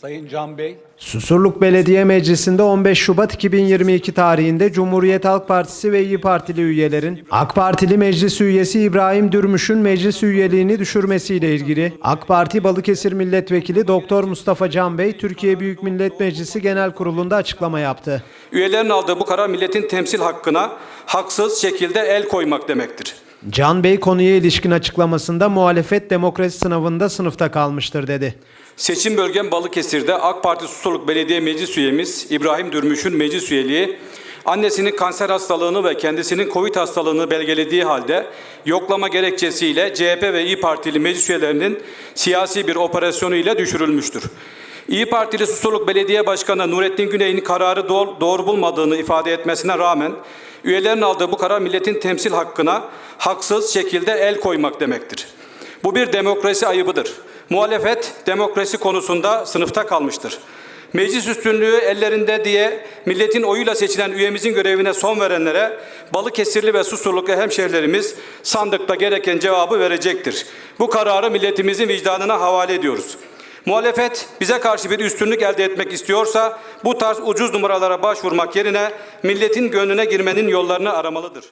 Sayın Can Bey, Susurluk Belediye Meclisi'nde 15 Şubat 2022 tarihinde Cumhuriyet Halk Partisi ve İyi Partili üyelerin AK Partili meclis üyesi İbrahim Dürmüş'ün meclis üyeliğini düşürmesiyle ilgili AK Parti Balıkesir Milletvekili Doktor Mustafa Can Bey Türkiye Büyük Millet Meclisi Genel Kurulu'nda açıklama yaptı. Üyelerin aldığı bu karar milletin temsil hakkına haksız şekilde el koymak demektir. Can Bey konuya ilişkin açıklamasında muhalefet demokrasi sınavında sınıfta kalmıştır dedi. Seçim bölgem Balıkesir'de AK Parti Susurluk Belediye Meclis Üyemiz İbrahim Dürmüş'ün meclis üyeliği, annesinin kanser hastalığını ve kendisinin Covid hastalığını belgelediği halde yoklama gerekçesiyle CHP ve İyi Partili meclis üyelerinin siyasi bir operasyonu ile düşürülmüştür. İyi Partili Susurluk Belediye Başkanı Nurettin Güney'in kararı doğru, doğru bulmadığını ifade etmesine rağmen üyelerin aldığı bu karar milletin temsil hakkına haksız şekilde el koymak demektir. Bu bir demokrasi ayıbıdır. Muhalefet demokrasi konusunda sınıfta kalmıştır. Meclis üstünlüğü ellerinde diye milletin oyuyla seçilen üyemizin görevine son verenlere Balıkesirli ve Susurluklu hemşehrilerimiz sandıkta gereken cevabı verecektir. Bu kararı milletimizin vicdanına havale ediyoruz. Muhalefet bize karşı bir üstünlük elde etmek istiyorsa bu tarz ucuz numaralara başvurmak yerine milletin gönlüne girmenin yollarını aramalıdır.